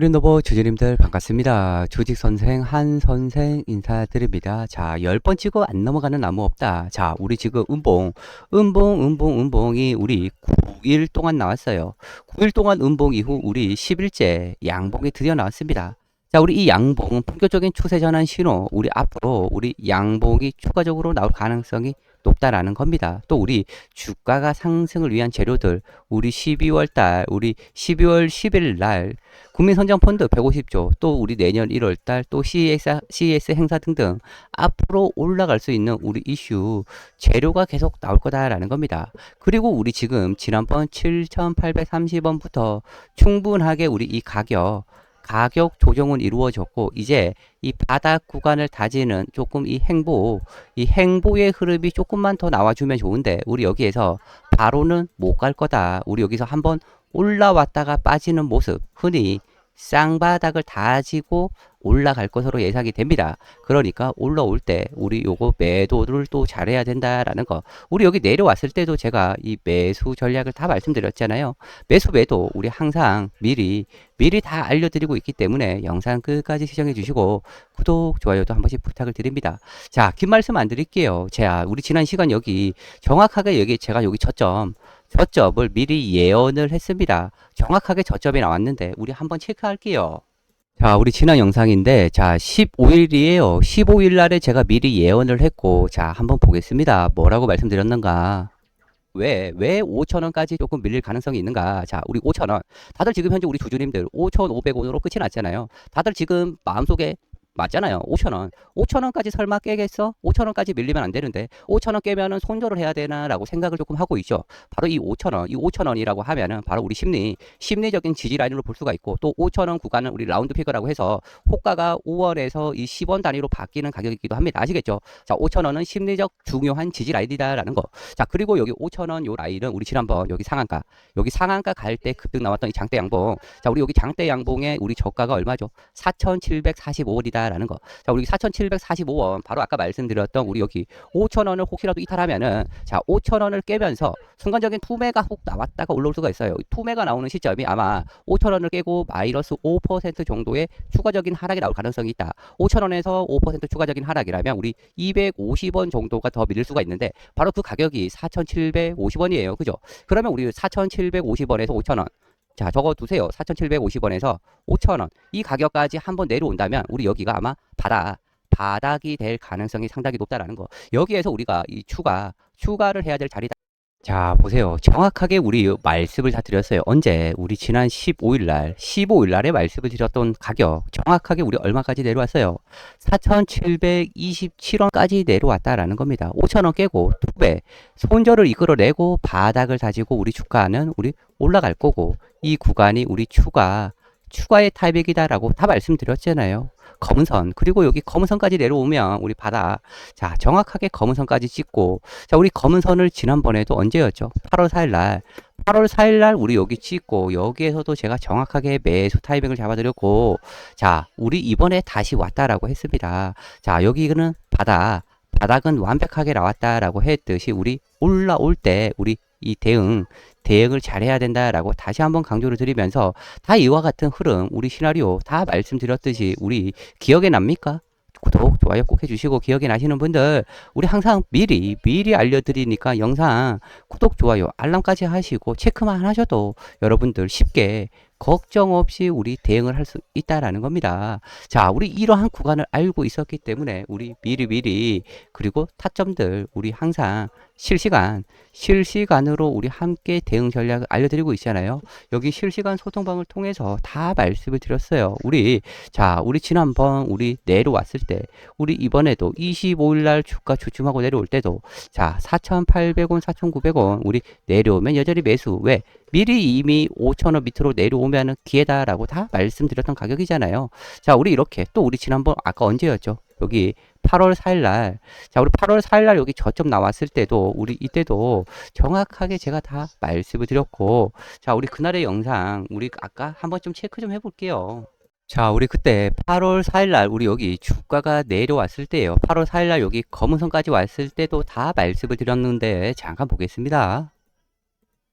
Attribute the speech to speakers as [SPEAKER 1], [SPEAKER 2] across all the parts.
[SPEAKER 1] 그린노버 주주님들 반갑습니다. 주식선생 한선생 인사드립니다. 자, 10번 찍어 안 넘어가는 나무 없다. 자, 우리 지금 음봉, 음봉, 음봉, 음봉이 우리 9일 동안 나왔어요. 9일 동안 음봉 이후 우리 10일째 양봉이 드디어 나왔습니다. 자, 우리 이 양봉은 본격적인 추세 전환 신호, 우리 앞으로 우리 양봉이 추가적으로 나올 가능성이 높다라는 겁니다. 또 우리 주가가 상승을 위한 재료들, 우리 12월 달, 우리 12월 10일 날 국민선정펀드 150조, 또 우리 내년 1월 달, 또 CES, CES 행사 등등 앞으로 올라갈 수 있는 우리 이슈 재료가 계속 나올 거다라는 겁니다. 그리고 우리 지금 지난번 7,830원부터 충분하게 우리 이 가격 가격 조정은 이루어졌고 이제 이 바닥 구간을 다지는 조금 이 행보 이 행보의 흐름이 조금만 더 나와주면 좋은데 우리 여기에서 바로는 못 갈 거다. 우리 여기서 한번 올라왔다가 빠지는 모습 흔히 쌍바닥을 다지고 올라갈 것으로 예상이 됩니다. 그러니까 올라올 때 우리 요거 매도를 또 잘해야 된다라는 거. 우리 여기 내려왔을 때도 제가 이 매수 전략을 다 말씀드렸잖아요. 매수 매도 우리 항상 미리 미리 다 알려드리고 있기 때문에 영상 끝까지 시청해 주시고 구독 좋아요도 한 번씩 부탁을 드립니다. 자, 긴 말씀 안 드릴게요. 자, 우리 지난 시간 여기 정확하게 여기 제가 여기 저점 저점을 미리 예언을 했습니다. 정확하게 저점이 나왔는데 우리 한번 체크할게요. 자, 우리 지난 영상인데, 자, 15일이에요. 15일 날에 제가 미리 예언을 했고, 자, 한번 보겠습니다. 뭐라고 말씀드렸는가? 왜, 왜 5천원까지 조금 밀릴 가능성이 있는가? 자, 우리 5천원. 다들 지금 현재 우리 주주님들 5,500원으로 끝이 났잖아요. 다들 지금 마음속에 맞잖아요. 5천원. 5천원까지 설마 깨겠어? 5천원까지 밀리면 안 되는데 5천원 깨면은 손절을 해야 되나라고 생각을 조금 하고 있죠. 바로 이 5천원, 이 5천원이라고 하면은 바로 우리 심리, 심리적인 지지 라인으로 볼 수가 있고 또 5천원 구간은 우리 라운드 피거라고 해서 호가가 5원에서 이 10원 단위로 바뀌는 가격이기도 합니다. 아시겠죠? 자, 5천원은 심리적 중요한 지지 라인이다라는 거. 자, 그리고 여기 5천원 요 라인은 우리 지난번 여기 상한가, 여기 상한가 갈 때 급등 나왔던 이 장대 양봉. 자, 우리 여기 장대 양봉에 우리 저가가 얼마죠? 4,745원이다. 라는 거. 자, 우리 4,745원 바로 아까 말씀드렸던 우리 여기 5,000원을 혹시라도 이탈하면은 자, 5,000원을 깨면서 순간적인 투매가 훅 나왔다가 올라올 수가 있어요. 투매가 나오는 시점이 아마 5,000원을 깨고 마이너스 5% 정도의 추가적인 하락이 나올 가능성이 있다. 5,000원에서 5% 추가적인 하락이라면 우리 250원 정도가 더 밀릴 수가 있는데 바로 그 가격이 4,750원이에요. 그죠? 그러면 우리 4,750원에서 5,000원 자, 적어 두세요. 4,750원에서 5,000원. 이 가격까지 한번 내려온다면 우리 여기가 아마 바닥, 바닥이 될 가능성이 상당히 높다라는 거. 여기에서 우리가 이 추가, 추가를 해야 될 자리다. 자, 보세요. 정확하게 우리 말씀을 다 드렸어요. 언제? 우리 지난 15일 날, 15일 날에 말씀을 드렸던 가격. 정확하게 우리 얼마까지 내려왔어요? 4,727원까지 내려왔다라는 겁니다. 5,000원 깨고 두 배. 손절을 이끌어내고 바닥을 다지고 우리 주가는 우리 올라갈 거고 이 구간이 우리 추가, 추가의 타입이다라고 다 말씀드렸잖아요. 검은선. 그리고 여기 검은선까지 내려오면 우리 바닥 자 정확하게 검은선까지 찍고 자 우리 검은선을 지난번에도 언제였죠? 8월 4일 날. 8월 4일 날 우리 여기 찍고 여기에서도 제가 정확하게 매수 타이밍을 잡아드렸고 자 우리 이번에 다시 왔다라고 했습니다. 자 여기는 바닥 바닥은 완벽하게 나왔다라고 했듯이 우리 올라올 때 우리 이 대응 대응을 잘해야 된다라고 다시 한번 강조를 드리면서 다 이와 같은 흐름 우리 시나리오 다 말씀드렸듯이 우리 기억에 납니까? 구독, 좋아요 꼭 해주시고 기억에 나시는 분들 우리 항상 미리 미리 알려드리니까 영상 구독, 좋아요, 알람까지 하시고 체크만 하셔도 여러분들 쉽게 걱정 없이 우리 대응을 할 수 있다라는 겁니다. 자, 우리 이러한 구간을 알고 있었기 때문에 우리 미리 미리 그리고 타점들 우리 항상 실시간 실시간으로 우리 함께 대응 전략을 알려드리고 있잖아요. 여기 실시간 소통방을 통해서 다 말씀을 드렸어요. 우리 자, 우리 지난번 우리 내려왔을 때 우리 이번에도 25일 날 주가 주춤하고 내려올 때도 자, 4,800원, 4,900원 우리 내려오면 여전히 매수 왜 미리 이미 5천원 밑으로 내려오면 기회다라고 다 말씀드렸던 가격이잖아요. 자, 우리 이렇게 또 우리 지난번 아까 언제였죠? 여기 8월 4일 날. 자, 우리 8월 4일 날 여기 저점 나왔을 때도 우리 이때도 정확하게 제가 다 말씀을 드렸고 자, 우리 그날의 영상 우리 아까 한번 좀 체크 좀 해볼게요. 자, 우리 그때 8월 4일 날 우리 여기 주가가 내려왔을 때예요. 8월 4일 날 여기 검은선까지 왔을 때도 다 말씀을 드렸는데 잠깐 보겠습니다.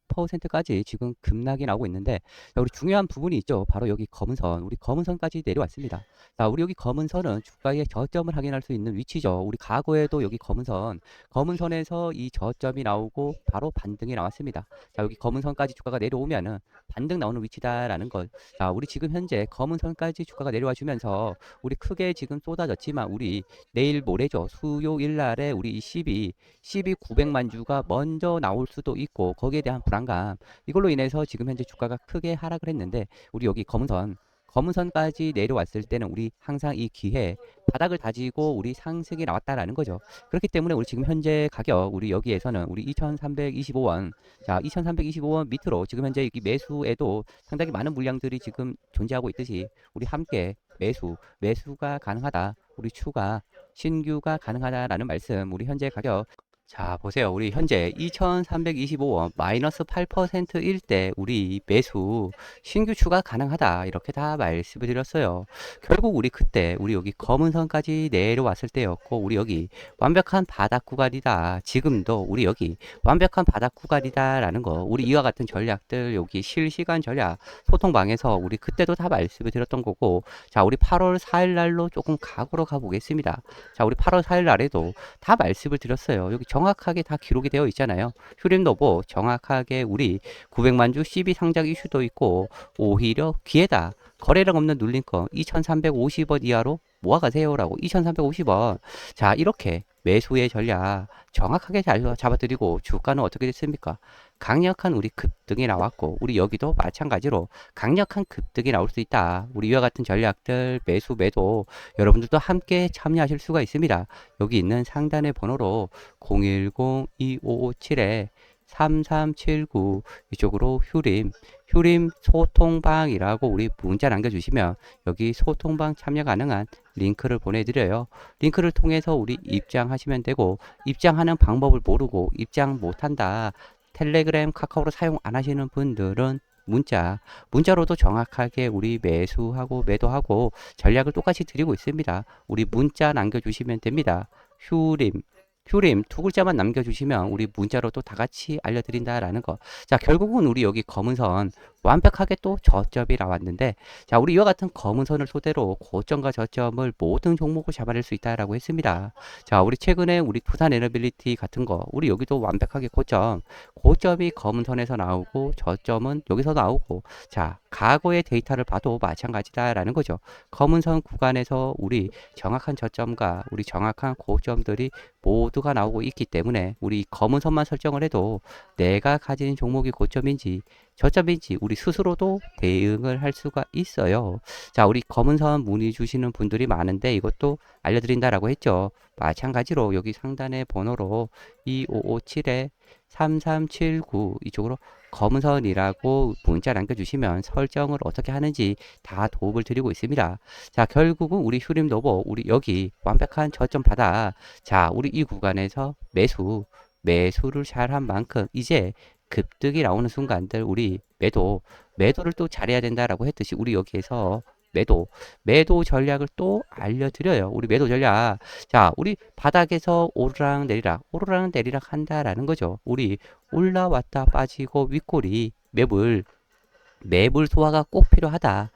[SPEAKER 1] 8%까지 지금 급락이 나오고 있는데 자, 우리 중요한 부분이 있죠. 바로 여기 검은 선, 우리 검은 선까지 내려왔습니다. 자, 우리 여기 검은 선은 주가의 저점을 확인할 수 있는 위치죠. 우리 과거에도 여기 검은 선, 검은 선에서 이 저점이 나오고 바로 반등이 나왔습니다. 자, 여기 검은 선까지 주가가 내려오면은 반등 나오는 위치다라는 걸. 자, 우리 지금 현재 검은 선까지 주가가 내려와 주면서 우리 크게 지금 쏟아졌지만 우리 내일 모레죠. 수요일 날에 우리 이 12, 12 900만 주가 먼저 나올 수도 있고 거기에 대한 불안 감. 이걸로 인해서 지금 현재 주가가 크게 하락을 했는데 우리 여기 검은 선 검은 선까지 내려왔을 때는 우리 항상 이 기회 바닥을 다지고 우리 상승이 나왔다라는 거죠. 그렇기 때문에 우리 지금 현재 가격 우리 여기에서는 우리 2,325원 자 2,325원 밑으로 지금 현재 여기 매수에도 상당히 많은 물량들이 지금 존재하고 있듯이 우리 함께 매수 매수가 가능하다 우리 추가 신규가 가능하다라는 말씀 우리 현재 가격 자 보세요. 우리 현재 2325원 마이너스 8%일 때 우리 매수 신규 추가 가능하다 이렇게 다 말씀을 드렸어요. 결국 우리 그때 우리 여기 검은 선까지 내려왔을 때였고 우리 여기 완벽한 바닥 구간이다. 지금도 우리 여기 완벽한 바닥 구간이다 라는 거 우리 이와 같은 전략들 여기 실시간 전략 소통방에서 우리 그때도 다 말씀을 드렸던 거고 자 우리 8월 4일 날로 조금 각오로 가 보겠습니다. 자 우리 8월 4일 날에도 다 말씀을 드렸어요. 여기 정확하게 다 기록이 되어 있잖아요. 휴림노보 정확하게 우리 900만 주 CB 상장 이슈도 있고 오히려 기회다 거래량 없는 눌림권 2350원 이하로 모아가세요라고 2350원. 자 이렇게 매수의 전략 정확하게 잘 잡아드리고 주가는 어떻게 됐습니까? 강력한 우리 급등이 나왔고 우리 여기도 마찬가지로 강력한 급등이 나올 수 있다. 우리 이와 같은 전략들 매수 매도 여러분들도 함께 참여하실 수가 있습니다. 여기 있는 상단의 번호로 010-2557에 3379 이쪽으로 휴림 휴림 소통방이라고 우리 문자 남겨주시면 여기 소통방 참여 가능한 링크를 보내드려요. 링크를 통해서 우리 입장하시면 되고 입장하는 방법을 모르고 입장 못한다. 텔레그램, 카카오로 사용 안 하시는 분들은 문자, 문자로도 정확하게 우리 매수하고 매도하고 전략을 똑같이 드리고 있습니다. 우리 문자 남겨주시면 됩니다. 휴림, 휴림 두 글자만 남겨주시면 우리 문자로도 다 같이 알려드린다라는 거. 자, 결국은 우리 여기 검은 선 완벽하게 또 저점이 나왔는데 자 우리 이와 같은 검은 선을 토대로 고점과 저점을 모든 종목을 잡아낼 수 있다라고 했습니다. 자 우리 최근에 우리 부산 에너빌리티 같은 거 우리 여기도 완벽하게 고점 고점이 검은 선에서 나오고 저점은 여기서 나오고 자 과거의 데이터를 봐도 마찬가지다라는 거죠. 검은 선 구간에서 우리 정확한 저점과 우리 정확한 고점들이 모두가 나오고 있기 때문에 우리 검은 선만 설정을 해도 내가 가진 종목이 고점인지 저점인지 우리 스스로도 대응을 할 수가 있어요. 자, 우리 검은 선 문의 주시는 분들이 많은데 이것도 알려드린다라고 했죠. 마찬가지로 여기 상단의 번호로 2557에 3379 이쪽으로 검은 선이라고 문자 남겨주시면 설정을 어떻게 하는지 다 도움을 드리고 있습니다. 자, 결국은 우리 휴림 노보, 우리 여기 완벽한 저점 바다. 자, 우리 이 구간에서 매수, 매수를 잘한 만큼 이제 급등이 나오는 순간들 우리 매도 매도를 또 잘해야 된다라고 했듯이 우리 여기에서 매도 매도 전략을 또 알려드려요. 우리 매도 전략. 자 우리 바닥에서 오르락 내리락 오르락 내리락 한다라는 거죠. 우리 올라왔다 빠지고 윗골이 매물 매물 소화가 꼭 필요하다.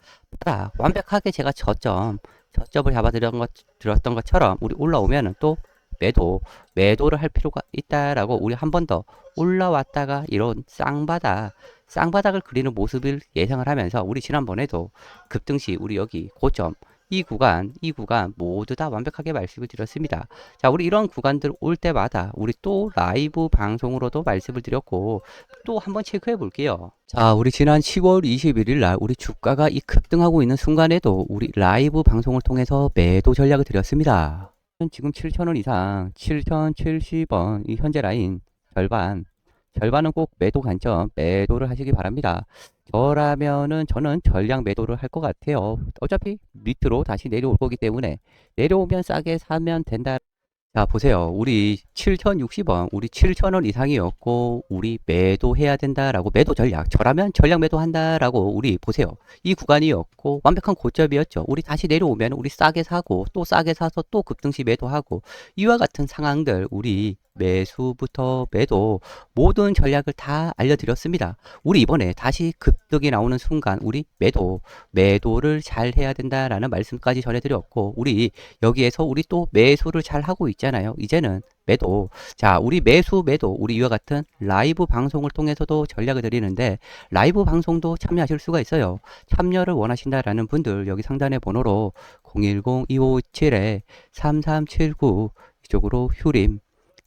[SPEAKER 1] 완벽하게 제가 저점 저점을 잡아드렸던 것처럼 우리 올라오면은 또 매도 매도를 할 필요가 있다라고 우리 한 번 더 올라왔다가 이런 쌍바닥 쌍바닥을 그리는 모습을 예상을 하면서 우리 지난번에도 급등시 우리 여기 고점 이 구간 이 구간 모두 다 완벽하게 말씀을 드렸습니다. 자 우리 이런 구간들 올 때마다 우리 또 라이브 방송으로도 말씀을 드렸고 또 한번 체크해 볼게요. 자 우리 지난 10월 21일 날 우리 주가가 이 급등하고 있는 순간에도 우리 라이브 방송을 통해서 매도 전략을 드렸습니다 지금 7,000원 이상 7,070원 이 현재 라인 절반 절반은 꼭 매도 관점 매도를 하시기 바랍니다. 저라면은 저는 전량 매도를 할 것 같아요. 어차피 밑으로 다시 내려올 거기 때문에 내려오면 싸게 사면 된다 자, 보세요. 우리 7,060원, 우리 7,000원 이상이었고, 우리 매도해야 된다라고, 매도 전략. 저라면 전략 매도한다라고, 우리 보세요. 이 구간이었고, 완벽한 고점이었죠. 우리 다시 내려오면 우리 싸게 사고, 또 싸게 사서 또 급등시 매도하고, 이와 같은 상황들, 우리 매수부터 매도, 모든 전략을 다 알려드렸습니다. 우리 이번에 다시 급등이 나오는 순간, 우리 매도, 매도를 잘 해야 된다라는 말씀까지 전해드렸고, 우리 여기에서 우리 또 매수를 잘 하고 있잖아요. 이제는 매도. 자, 우리 매수, 매도, 우리 이와 같은 라이브 방송을 통해서도 전략을 드리는데, 라이브 방송도 참여하실 수가 있어요. 참여를 원하신다라는 분들, 여기 상단의 번호로 010-257-3379 이쪽으로 휴림,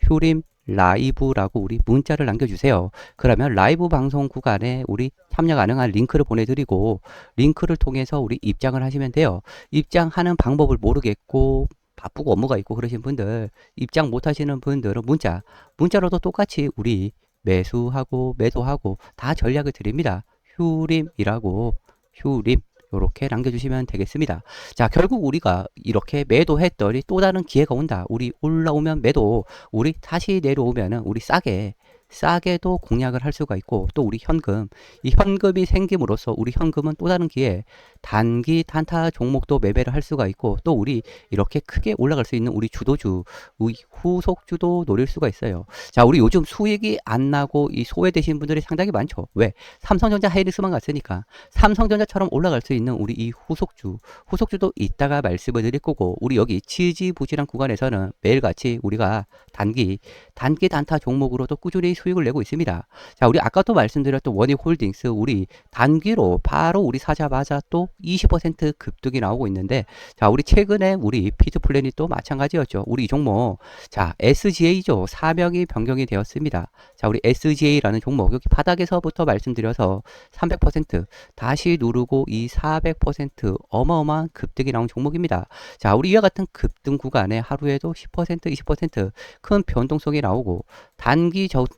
[SPEAKER 1] 휴림 라이브라고 우리 문자를 남겨주세요. 그러면 라이브 방송 구간에 우리 참여 가능한 링크를 보내드리고, 링크를 통해서 우리 입장을 하시면 돼요. 입장하는 방법을 모르겠고, 바쁘고 업무가 있고 그러신 분들, 입장 못 하시는 분들은 문자, 문자로도 똑같이 우리 매수하고 매도하고 다 전략을 드립니다. 휴림이라고, 휴림. 요렇게 남겨주시면 되겠습니다. 자, 결국 우리가 이렇게 매도했더니 또 다른 기회가 온다. 우리 올라오면 매도, 우리 다시 내려오면은 우리 싸게, 싸게도 공략을 할 수가 있고, 또 우리 현금, 이 현금이 생김으로써 우리 현금은 또 다른 기회, 단기 단타 종목도 매매를 할 수가 있고, 또 우리 이렇게 크게 올라갈 수 있는 우리 주도주, 우리 후속주도 노릴 수가 있어요. 자, 우리 요즘 수익이 안 나고 이 소외되신 분들이 상당히 많죠. 왜? 삼성전자 하이닉스만 갔으니까. 삼성전자처럼 올라갈 수 있는 우리 이 후속주, 후속주도 이따가 말씀을 드릴 거고, 우리 여기 지지부진한 구간에서는 매일같이 우리가 단기, 단기 단타 종목으로도 꾸준히 수익을 내고 있습니다. 자, 우리 아까도 말씀드렸던 원익홀딩스, 우리 단기로 바로 우리 사자마자 또 20% 급등이 나오고 있는데, 자, 우리 최근에 우리 피드 플랜이 또 마찬가지였죠. 우리 이 종목, 자, SGA죠. 사명이 변경이 되었습니다. 자, 우리 SGA라는 종목, 여기 바닥에서부터 말씀드려서 300% 다시 누르고 이 400% 어마어마한 급등이 나온 종목입니다. 자, 우리 이와 같은 급등 구간에 하루에도 10% 20%큰 변동성이 나오고 단기적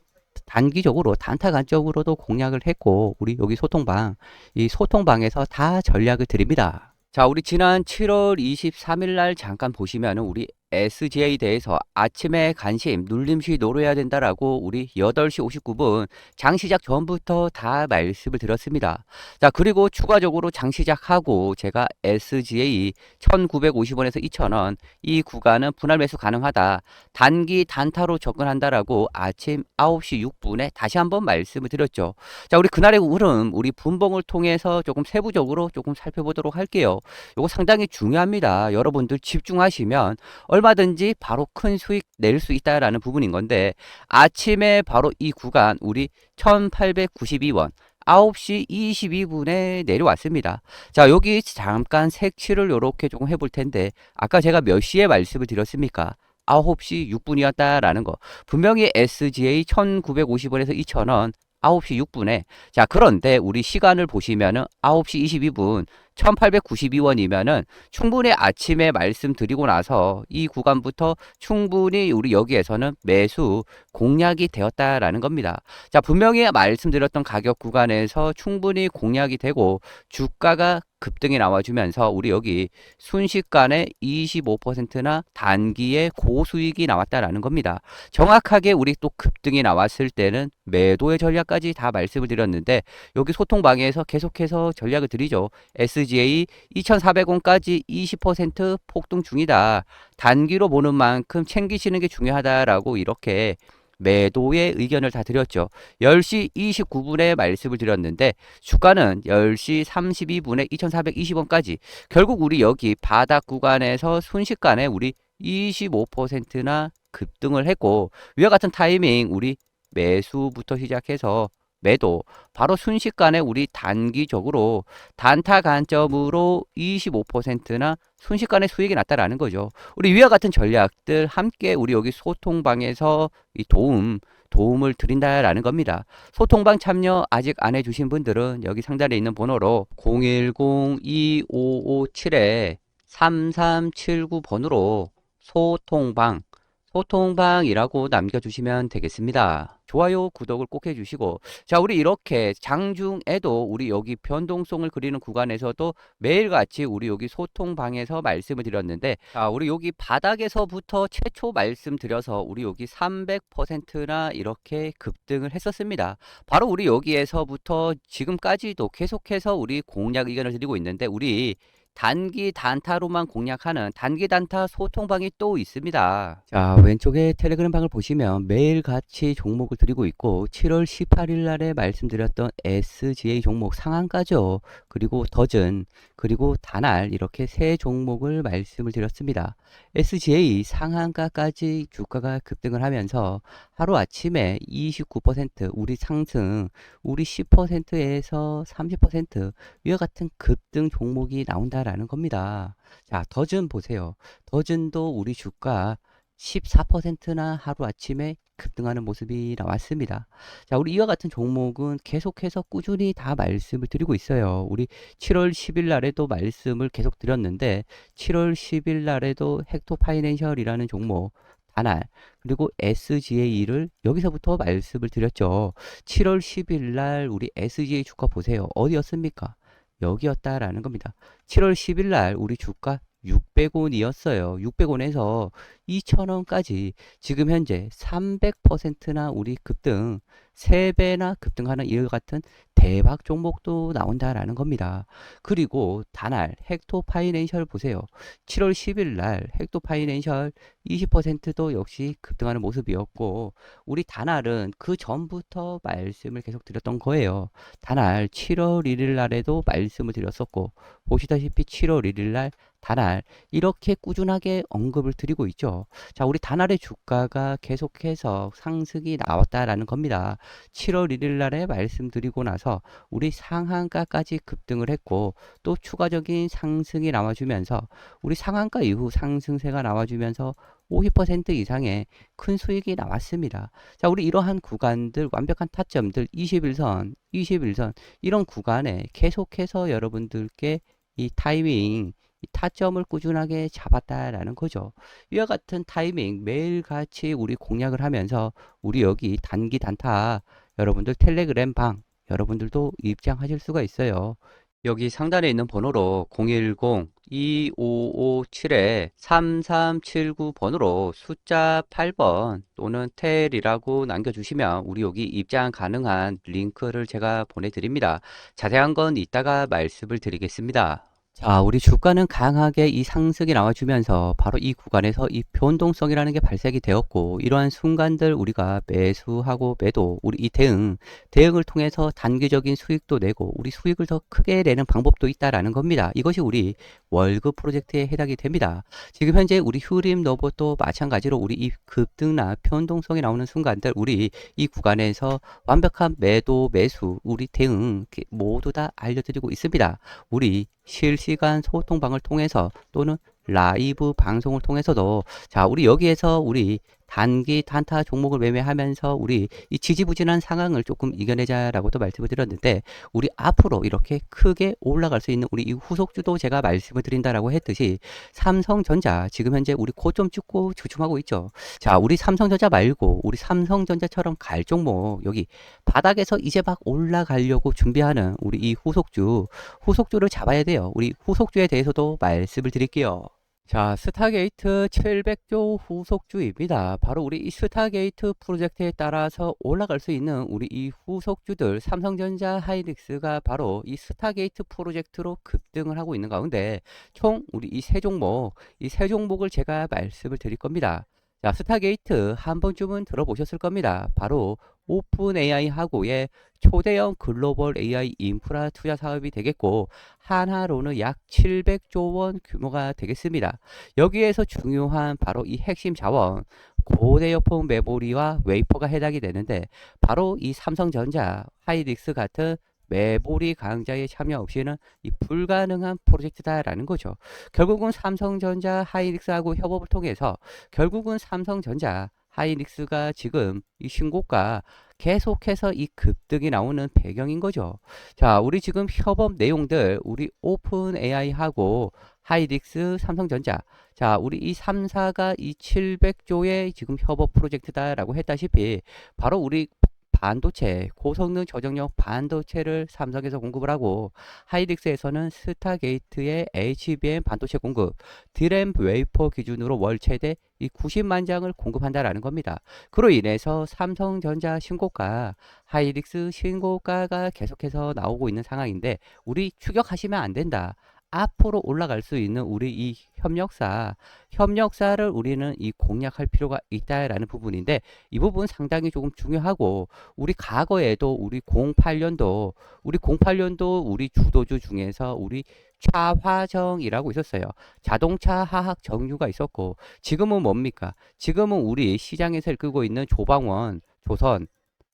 [SPEAKER 1] 단기적으로 단타 관점으로도 공략을 했고 우리 여기 소통방 이 소통방에서 다 전략을 드립니다. 자, 우리 지난 7월 23일 날 잠깐 보시면은 우리 SGA에 대해서 아침에 관심, 눌림시 노려야 된다라고 우리 8시 59분 장 시작 전부터 다 말씀을 드렸습니다. 자, 그리고 추가적으로 장 시작하고 제가 SGA 1950원에서 2000원 이 구간은 분할 매수 가능하다. 단기 단타로 접근한다라고 아침 9시 6분에 다시 한번 말씀을 드렸죠. 자, 우리 그날의 흐름, 우리 분봉을 통해서 조금 세부적으로 조금 살펴보도록 할게요. 이거 상당히 중요합니다. 여러분들 집중하시면 얼마든지 바로 큰 수익 낼 수 있다라는 부분인 건데 아침에 바로 이 구간 우리 1892원 9시 22분에 내려왔습니다. 자, 여기 잠깐 색칠을 이렇게 조금 해볼 텐데 아까 제가 몇 시에 말씀을 드렸습니까? 9시 6분이었다라는 거. 분명히 SGA 1950원에서 2000원 9시 6분에 자 그런데 우리 시간을 보시면은 9시 22분 1892원이면은 충분히 아침에 말씀드리고 나서 이 구간부터 충분히 우리 여기에서는 매수 공략이 되었다라는 겁니다. 자, 분명히 말씀드렸던 가격 구간에서 충분히 공략이 되고 주가가 급등이 나와주면서 우리 여기 순식간에 25%나 단기에 고수익이 나왔다라는 겁니다. 정확하게 우리 또 급등이 나왔을 때는 매도의 전략까지 다 말씀을 드렸는데 여기 소통방에서 계속해서 전략을 드리죠. SGA 2,400원까지 20% 폭등 중이다. 단기로 보는 만큼 챙기시는 게 중요하다라고 이렇게 매도의 의견을 다 드렸죠. 10시 29분에 말씀을 드렸는데 주가는 10시 32분에 2,420원까지 결국 우리 여기 바닥 구간에서 순식간에 우리 25%나 급등을 했고 위와 같은 타이밍 우리 매수부터 시작해서 매도 바로 순식간에 우리 단기적으로 단타 관점으로 25%나 순식간에 수익이 났다라는 거죠. 우리 위와 같은 전략들 함께 우리 여기 소통방에서 이 도움 도움을 드린다라는 겁니다. 소통방 참여 아직 안 해주신 분들은 여기 상단에 있는 번호로 010-2557-3379번으로 소통방 소통방이라고 남겨주시면 되겠습니다. 좋아요, 구독을 꼭 해주시고 자 우리 이렇게 장중에도 우리 여기 변동성을 그리는 구간에서도 매일같이 우리 여기 소통방에서 말씀을 드렸는데 자 우리 여기 바닥에서부터 최초 말씀드려서 우리 여기 300%나 이렇게 급등을 했었습니다. 바로 우리 여기에서부터 지금까지도 계속해서 우리 공략 의견을 드리고 있는데 우리 단기 단타로만 공략하는 단기 단타 소통방이 또 있습니다. 자, 왼쪽에 텔레그램 방을 보시면 매일 같이 종목을 드리고 있고 7월 18일 날에 말씀드렸던 SGA 종목 상한가죠. 그리고 더즌, 그리고 단알 이렇게 세 종목을 말씀을 드렸습니다. SGA 상한가까지 주가가 급등을 하면서 하루 아침에 29% 우리 상승, 우리 10%에서 30% 이와 같은 급등 종목이 나온다 라는 겁니다. 자, 더즌 보세요. 더즌도 우리 주가 14%나 하루 아침에 급등하는 모습이 나왔습니다. 자, 우리 이와 같은 종목은 계속해서 꾸준히 다 말씀을 드리고 있어요. 우리 7월 10일 날에도 말씀을 계속 드렸는데 7월 10일 날에도 헥토 파이낸셜이라는 종목 단알 그리고 SGA를 여기서부터 말씀을 드렸죠. 7월 10일 날 우리 SGA 주가 보세요. 어디였습니까? 여기였다라는 겁니다. 7월 10일 날 우리 주가 600원이었어요. 600원에서 2,000원까지 지금 현재 300%나 우리 급등 3배나 급등하는 이와 같은 대박 종목도 나온다라는 겁니다. 그리고 단알 헥토 파이낸셜 보세요. 7월 10일 날 헥토 파이낸셜 20%도 역시 급등하는 모습이었고 우리 단알은 그 전부터 말씀을 계속 드렸던 거예요. 단알 7월 1일 날에도 말씀을 드렸었고 보시다시피 7월 1일 날 단알 이렇게 꾸준하게 언급을 드리고 있죠. 자, 우리 단알의 주가가 계속해서 상승이 나왔다라는 겁니다. 7월 1일 날에 말씀드리고 나서 우리 상한가까지 급등을 했고 또 추가적인 상승이 나와주면서 우리 상한가 이후 상승세가 나와주면서 50% 이상의 큰 수익이 나왔습니다. 자, 우리 이러한 구간들, 완벽한 타점들, 21선, 21선, 이런 구간에 계속해서 여러분들께 이 타이밍, 이 타점을 꾸준하게 잡았다라는 거죠. 이와 같은 타이밍 매일같이 우리 공략을 하면서 우리 여기 단기 단타 여러분들 텔레그램 방 여러분들도 입장하실 수가 있어요. 여기 상단에 있는 번호로 010-2557-3379 번호로 숫자 8번 또는 텔이라고 남겨주시면 우리 여기 입장 가능한 링크를 제가 보내드립니다. 자세한 건 이따가 말씀을 드리겠습니다. 자, 우리 주가는 강하게 이 상승이 나와주면서 바로 이 구간에서 이 변동성이라는 게 발생이 되었고 이러한 순간들 우리가 매수하고 매도 우리 이 대응 대응을 통해서 단기적인 수익도 내고 우리 수익을 더 크게 내는 방법도 있다라는 겁니다. 이것이 우리 월급 프로젝트에 해당이 됩니다. 지금 현재 우리 휴림 로봇도 마찬가지로 우리 이 급등나 변동성이 나오는 순간들 우리 이 구간에서 완벽한 매도 매수 우리 대응 모두 다 알려드리고 있습니다. 우리 실시간 소통방을 통해서 또는 라이브 방송을 통해서도 자 우리 여기에서 우리 단기 단타 종목을 매매하면서 우리 이 지지부진한 상황을 조금 이겨내자라고도 말씀을 드렸는데 우리 앞으로 이렇게 크게 올라갈 수 있는 우리 이 후속주도 제가 말씀을 드린다라고 했듯이 삼성전자 지금 현재 우리 고점 찍고 주춤하고 있죠. 자 우리 삼성전자 말고 우리 삼성전자처럼 갈 종목 여기 바닥에서 이제 막 올라가려고 준비하는 우리 이 후속주 후속주를 잡아야 돼요. 우리 후속주에 대해서도 말씀을 드릴게요. 자, 스타게이트 700조 후속주입니다. 바로 우리 이 스타게이트 프로젝트에 따라서 올라갈 수 있는 우리 이 후속주들 삼성전자 하이닉스가 바로 이 스타게이트 프로젝트로 급등을 하고 있는 가운데 총 우리 이 세 종목, 이 세 종목을 제가 말씀을 드릴 겁니다. 자, 스타게이트 한 번쯤은 들어보셨을 겁니다. 바로 오픈 AI하고의 초대형 글로벌 AI 인프라 투자 사업이 되겠고 하나로는 약 700조 원 규모가 되겠습니다. 여기에서 중요한 바로 이 핵심 자원 고대역폭 메모리와 웨이퍼가 해당이 되는데 바로 이 삼성전자, 하이닉스 같은 메모리 강자의 참여 없이는 이 불가능한 프로젝트다라는 거죠. 결국은 삼성전자, 하이닉스하고 협업을 통해서 결국은 삼성전자, 하이닉스가 지금 이 신고가 계속해서 이 급등이 나오는 배경인 거죠. 자, 우리 지금 협업 내용들, 우리 오픈 AI하고 하이닉스, 삼성전자. 자, 우리 이 3사가 이 700조의 지금 협업 프로젝트다라고 했다시피 바로 우리 반도체, 고성능 저장력 반도체를 삼성에서 공급을 하고 하이닉스에서는 스타게이트의 HBM 반도체 공급, 디램 웨이퍼 기준으로 월 최대 이 90만 장을 공급한다라는 겁니다. 그로 인해서 삼성전자 신고가, 하이닉스 신고가가 계속해서 나오고 있는 상황인데 우리 추격하시면 안 된다. 앞으로 올라갈 수 있는 우리 이 협력사, 협력사를 우리는 이 공략할 필요가 있다라는 부분인데 이 부분 상당히 조금 중요하고 우리 과거에도 우리 08년도 우리 08년도 우리 주도주 중에서 우리 차화정이라고 있었어요. 자동차 하학 정유가 있었고 지금은 뭡니까? 지금은 우리 시장에서 끌고 있는 조방원, 조선,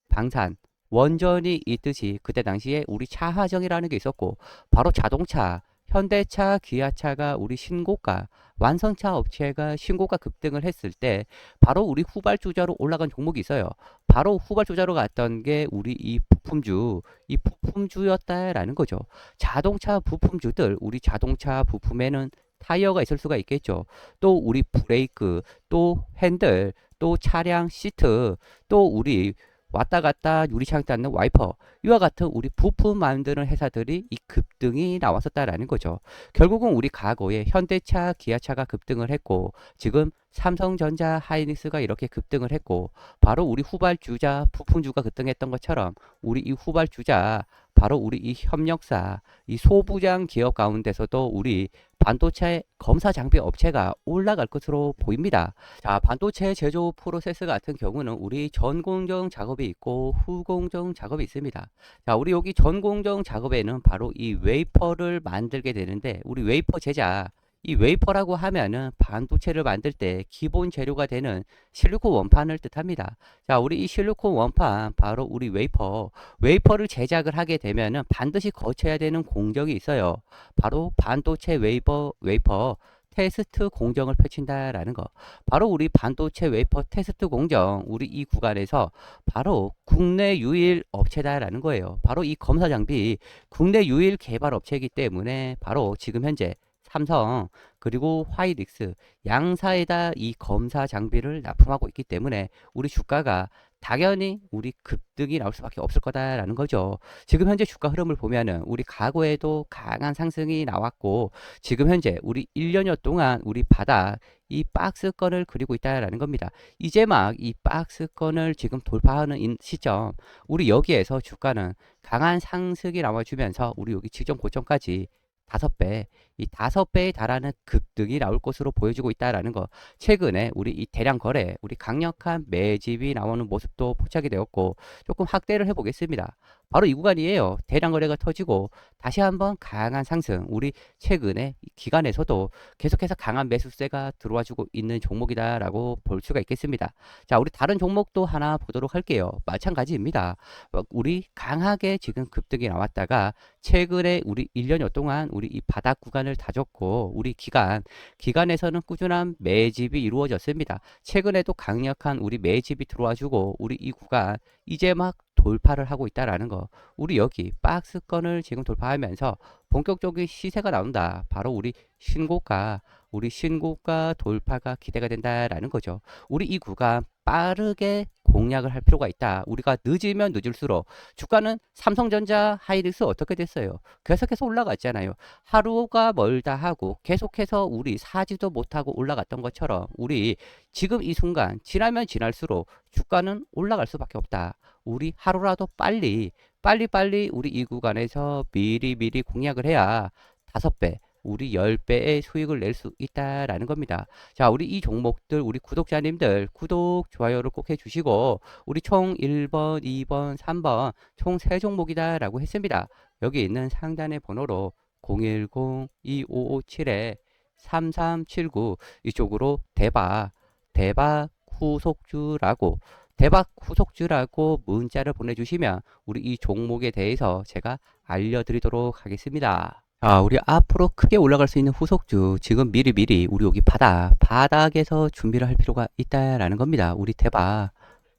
[SPEAKER 1] 방산 원전이 있듯이 그때 당시에 우리 차화정이라는 게 있었고 바로 자동차 현대차, 기아차가 우리 신고가, 완성차 업체가 신고가 급등을 했을 때 바로 우리 후발주자로 올라간 종목이 있어요. 바로 후발주자로 갔던 게 우리 이 부품주, 이 부품주였다라는 거죠. 자동차 부품주들, 우리 자동차 부품에는 타이어가 있을 수가 있겠죠. 또 우리 브레이크, 또 핸들, 또 차량 시트, 또 우리 왔다 갔다 유리창 닿는 와이퍼 이와 같은 우리 부품 만드는 회사들이 이 급등이 나왔었다라는 거죠. 결국은 우리 과거에 현대차, 기아차가 급등을 했고 지금 삼성전자, 하이닉스가 이렇게 급등을 했고 바로 우리 후발주자, 부품주가 급등했던 것처럼 우리 이 후발주자 바로 우리 이 협력사, 이 소부장 기업 가운데서도 우리 반도체 검사 장비 업체가 올라갈 것으로 보입니다. 자, 반도체 제조 프로세스 같은 경우는 우리 전공정 작업이 있고 후공정 작업이 있습니다. 자, 우리 여기 전공정 작업에는 바로 이 웨이퍼를 만들게 되는데 우리 웨이퍼 제작 이 웨이퍼라고 하면은 반도체를 만들 때 기본 재료가 되는 실리콘 원판을 뜻합니다. 자, 우리 이 실리콘 원판 바로 우리 웨이퍼, 웨이퍼를 제작을 하게 되면은 반드시 거쳐야 되는 공정이 있어요. 바로 반도체 웨이퍼 웨이퍼 테스트 공정을 펼친다라는 거. 바로 우리 반도체 웨이퍼 테스트 공정, 우리 이 구간에서 바로 국내 유일 업체다라는 거예요. 바로 이 검사 장비 국내 유일 개발 업체이기 때문에 바로 지금 현재 삼성 그리고 화이닉스 양사에 다 이 검사 장비를 납품하고 있기 때문에 우리 주가가 당연히 우리 급등이 나올 수밖에 없을 거다라는 거죠. 지금 현재 주가 흐름을 보면은 우리 과거에도 강한 상승이 나왔고 지금 현재 우리 1년여 동안 우리 바닥 이 박스권을 그리고 있다라는 겁니다. 이제 막 이 박스권을 지금 돌파하는 시점 우리 여기에서 주가는 강한 상승이 나와주면서 우리 여기 지점 고점까지 다섯 배, 이 다섯 배에 달하는 급등이 나올 것으로 보여지고 있다라는 거. 최근에 우리 이 대량 거래, 우리 강력한 매집이 나오는 모습도 포착이 되었고 조금 확대를 해보겠습니다. 바로 이 구간이에요. 대량 거래가 터지고 다시 한번 강한 상승. 우리 최근에 기간에서도 계속해서 강한 매수세가 들어와주고 있는 종목이다라고 볼 수가 있겠습니다. 자, 우리 다른 종목도 하나 보도록 할게요. 마찬가지입니다. 어, 우리 강하게 지금 급등이 나왔다가 최근에 우리 1년여 동안 우리 이 바닥 구간을 다졌고 우리 기간 기간에서는 꾸준한 매집이 이루어졌습니다. 최근에도 강력한 우리 매집이 들어와주고 우리 이 구간 이제 막 돌파를 하고 있다라는 거. 우리 여기 박스권을 지금 돌파하면서 본격적인 시세가 나온다. 바로 우리 신고가, 우리 신고가 돌파가 기대가 된다라는 거죠. 우리 이 구간 빠르게 공략을 할 필요가 있다. 우리가 늦으면 늦을수록 주가는 삼성전자, 하이닉스 어떻게 됐어요? 계속해서 올라갔잖아요. 하루가 멀다 하고 계속해서 우리 사지도 못하고 올라갔던 것처럼 우리 지금 이 순간 지나면 지날수록 주가는 올라갈 수밖에 없다. 우리 하루라도 빨리 빨리빨리 우리 이 구간에서 미리 미리 공략을 해야 다섯 배 우리 10배의 수익을 낼 수 있다라는 겁니다. 자, 우리 이 종목들, 우리 구독자님들, 구독, 좋아요를 꼭 해주시고, 우리 총 1번, 2번, 3번, 총 3종목이다라고 했습니다. 여기 있는 상단의 번호로 010-2557-3379 이쪽으로 대박, 대박 후속주라고 대박 후속주라고 문자를 보내주시면 우리 이 종목에 대해서 제가 알려드리도록 하겠습니다. 자, 우리 앞으로 크게 올라갈 수 있는 후속주 지금 미리 미리 우리 여기 바닥, 바닥에서 준비를 할 필요가 있다라는 겁니다. 우리 대박,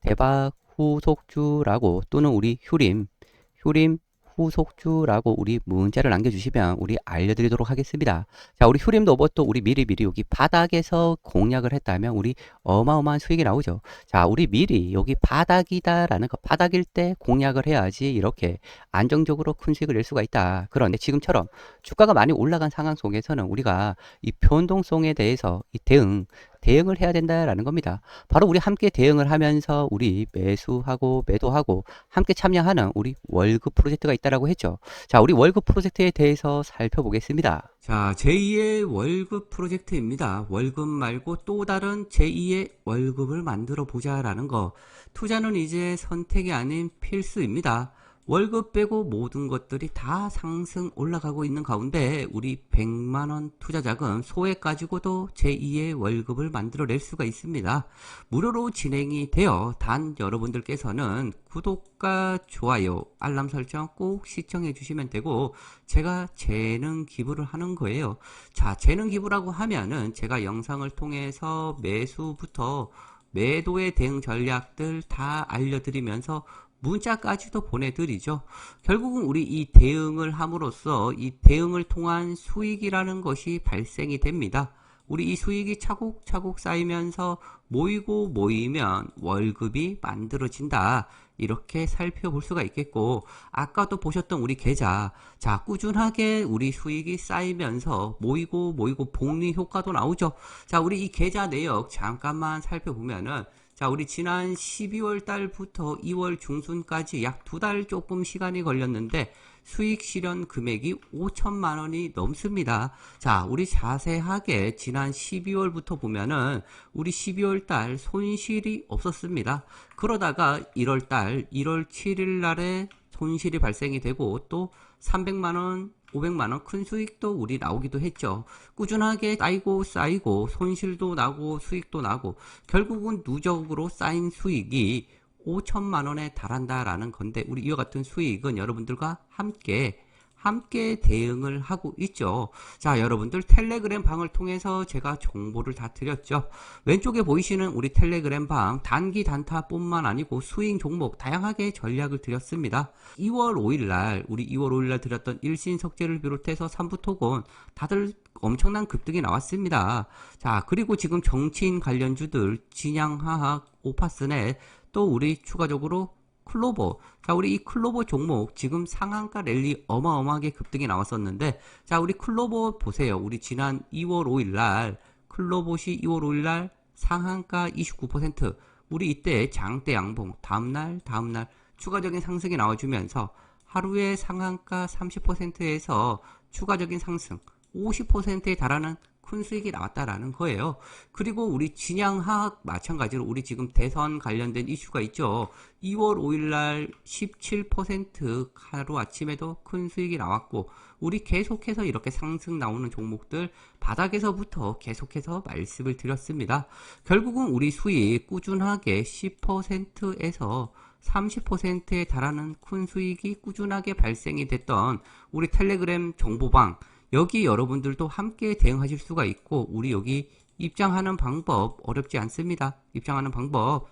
[SPEAKER 1] 대박 후속주라고 또는 우리 휴림, 휴림 후속주라고 우리 문자를 남겨주시면 우리 알려드리도록 하겠습니다. 자, 우리 휴림 로봇도 우리 미리미리 여기 바닥에서 공략을 했다면 우리 어마어마한 수익이 나오죠. 자, 우리 미리 여기 바닥이다라는 거, 바닥일 때 공략을 해야지 이렇게 안정적으로 큰 수익을 낼 수가 있다. 그런데 지금처럼 주가가 많이 올라간 상황 속에서는 우리가 이 변동성에 대해서 이 대응, 대응을 해야 된다라는 겁니다. 바로 우리 함께 대응을 하면서 우리 매수하고 매도하고 함께 참여하는 우리 월급 프로젝트가 있다라고 했죠. 자, 우리 월급 프로젝트에 대해서 살펴보겠습니다. 자, 제2의 월급 프로젝트입니다. 월급 말고 또 다른 제2의 월급을 만들어 보자라는 거. 투자는 이제 선택이 아닌 필수입니다. 월급 빼고 모든 것들이 다 상승 올라가고 있는 가운데 우리 100만원 투자 자금 소액 가지고도 제2의 월급을 만들어낼 수가 있습니다. 무료로 진행이 되어 단 여러분들께서는 구독과 좋아요, 알람 설정 꼭 시청해 주시면 되고 제가 재능 기부를 하는 거예요. 자, 재능 기부라고 하면은 제가 영상을 통해서 매수부터 매도의 대응 전략들 다 알려드리면서 문자까지도 보내드리죠. 결국은 우리 이 대응을 함으로써 이 대응을 통한 수익이라는 것이 발생이 됩니다. 우리 이 수익이 차곡차곡 쌓이면서 모이고 모이면 월급이 만들어진다. 이렇게 살펴볼 수가 있겠고, 아까도 보셨던 우리 계좌. 자, 꾸준하게 우리 수익이 쌓이면서 모이고 모이고 복리 효과도 나오죠. 자, 우리 이 계좌 내역 잠깐만 살펴보면은 자, 우리 지난 12월 달부터 2월 중순까지 약 두 달 조금 시간이 걸렸는데 수익 실현 금액이 5천만 원이 넘습니다. 자, 우리 자세하게 지난 12월부터 보면은 우리 12월 달 손실이 없었습니다. 그러다가 1월 달 1월 7일 날에 손실이 발생이 되고 또 300만 원, 500만 원 큰 수익도 우리 나오기도 했죠. 꾸준하게 쌓이고 쌓이고 손실도 나고 수익도 나고 결국은 누적으로 쌓인 수익이 5천만 원에 달한다라는 건데 우리 이와 같은 수익은 여러분들과 함께 함께 대응을 하고 있죠. 자, 여러분들 텔레그램 방을 통해서 제가 정보를 다 드렸죠. 왼쪽에 보이시는 우리 텔레그램 방 단기 단타뿐만 아니고 스윙 종목 다양하게 전략을 드렸습니다. 2월 5일 날 우리 2월 5일 날 드렸던 일신 석재를 비롯해서 삼부토건 다들 엄청난 급등이 나왔습니다. 자, 그리고 지금 정치인 관련주들 진양화학, 오파스넷 또 우리 추가적으로 클로버. 자, 우리 이 클로버 종목 지금 상한가 랠리 어마어마하게 급등이 나왔었는데 자, 우리 클로버 보세요. 우리 지난 2월 5일 날 클로버시 2월 5일 날 상한가 29% 우리 이때 장대 양봉 다음날 다음날 추가적인 상승이 나와주면서 하루에 상한가 30%에서 추가적인 상승 50%에 달하는 큰 수익이 나왔다라는 거예요. 그리고 우리 진양화학 마찬가지로 우리 지금 대선 관련된 이슈가 있죠. 2월 5일 날 17% 하루 아침에도 큰 수익이 나왔고 우리 계속해서 이렇게 상승 나오는 종목들 바닥에서부터 계속해서 말씀을 드렸습니다. 결국은 우리 수익 꾸준하게 10%에서 30%에 달하는 큰 수익이 꾸준하게 발생이 됐던 우리 텔레그램 정보방 여기 여러분들도 함께 대응하실 수가 있고 우리 여기 입장하는 방법 어렵지 않습니다. 입장하는 방법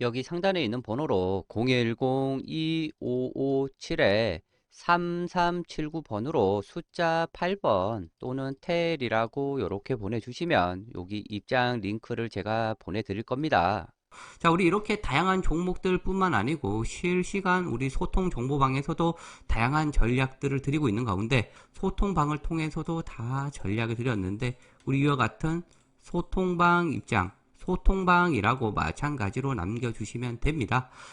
[SPEAKER 1] 여기 상단에 있는 번호로 010-2557에 3379번으로 숫자 8번 또는 텔이라고 이렇게 보내주시면 여기 입장 링크를 제가 보내드릴 겁니다. 자, 우리 이렇게 다양한 종목들 뿐만 아니고 실시간 우리 소통 정보방에서도 다양한 전략들을 드리고 있는 가운데 소통방을 통해서도 다 전략을 드렸는데 우리 이와 같은 소통방 입장 소통방이라고 마찬가지로 남겨주시면 됩니다.